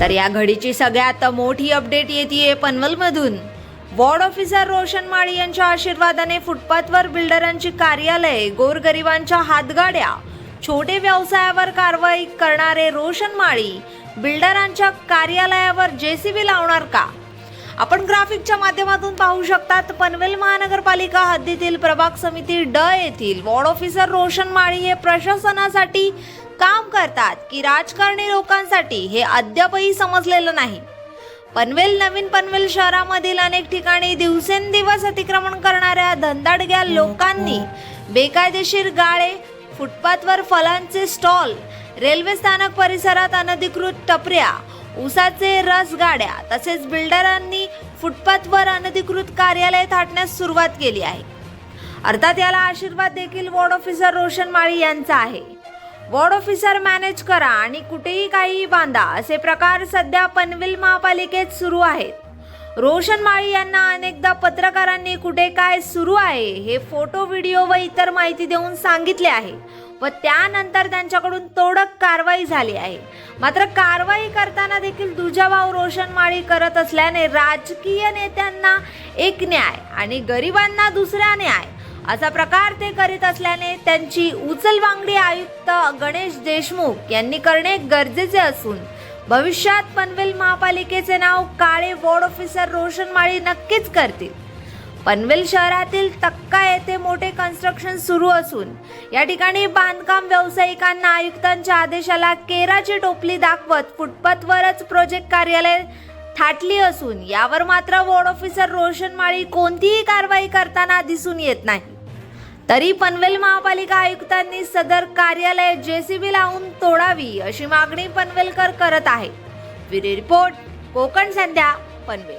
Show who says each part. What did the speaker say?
Speaker 1: तर या घडीची सगळ्यात मोठी अपडेट येते पनवलमधून. वॉर्ड ऑफिसर रोशन माळी यांच्या आशीर्वादाने फुटपाथवर बिल्डरांची कार्यालय गोरगरिबांच्या हातगाड्या छोटे व्यवसायावर कारवाई करणारे रोशन माळी बिल्डरांच्या कार्यालयावर जेसीबी लावणार का? आपण ग्राफिकच्या माध्यमातून पाहू शकतात पनवेल महानगरपालिका हद्दीतील प्रभाग समिती ड येथील वॉर्ड ऑफिसर रोशन माळी हे प्रशासनासाठी काम करतात की राजकारणी लोकांसाठी हे अद्यापही समजलेलं नाही. पनवेल नवीन पनवेल शहरामधील अनेक ठिकाणी दिवसेंदिवस अतिक्रमण करणाऱ्या धंदाडग्या लोकांनी बेकायदेशीर गाळे फुटपाथवर फलांचे स्टॉल रेल्वे स्थानक परिसरात अनधिकृत टपऱ्या ऊसाचे रस गाड्या तसेच बिल्डरांनी फुटपाथवर अनधिकृत कार्यालय थाटण्यास सुरुवात केली आहे. अर्थात याला आशीर्वाद देखील वॉर्ड ऑफिसर रोशन माळी यांचा आहे. वॉर्ड ऑफिसर मॅनेज करा आणि कुठेही काहीही बांधा असे प्रकार सध्या पनवेल महापालिकेत सुरू आहेत. रोशन माळी यांना अनेकदा पत्रकारांनी कुठे काय सुरू आहे हे फोटो व्हिडिओ व इतर माहिती देऊन सांगितले आहे. व त्यानंतर त्यांच्याकडून तोडक कारवाई झाली आहे. मात्र कारवाई करताना देखील दुजाभाव रोशनमाळी करत असल्याने राजकीय नेत्यांना एक न्याय आणि गरिबांना दुसरा न्याय असा प्रकार ते करीत असल्याने त्यांची उचलबांगडी आयुक्त गणेश देशमुख यांनी करणे गरजेचे असून भविष्यात पनवेल महापालिकेचे नाव काळे वॉर्ड ऑफिसर रोशनमाळी नक्कीच करतील. पनवेल शहरातील तक्का येथे मोठे कन्स्ट्रक्शन सुरू असून या ठिकाणी बांधकाम व्यावसायिकांना आयुक्तांच्या आदेशाला केराची टोपली दाखवत फुटपाथवरच प्रोजेक्ट कार्यालय थाटली असून यावर मात्र वॉर्ड ऑफिसर रोशन माळी कोणतीही कारवाई करताना दिसून येत नाही. तरी पनवेल महापालिका आयुक्तांनी सदर कार्यालय जेसीबी लावून तोडावी अशी मागणी पनवेलकर करत आहे. रिपोर्ट कोकण संध्या पनवेल.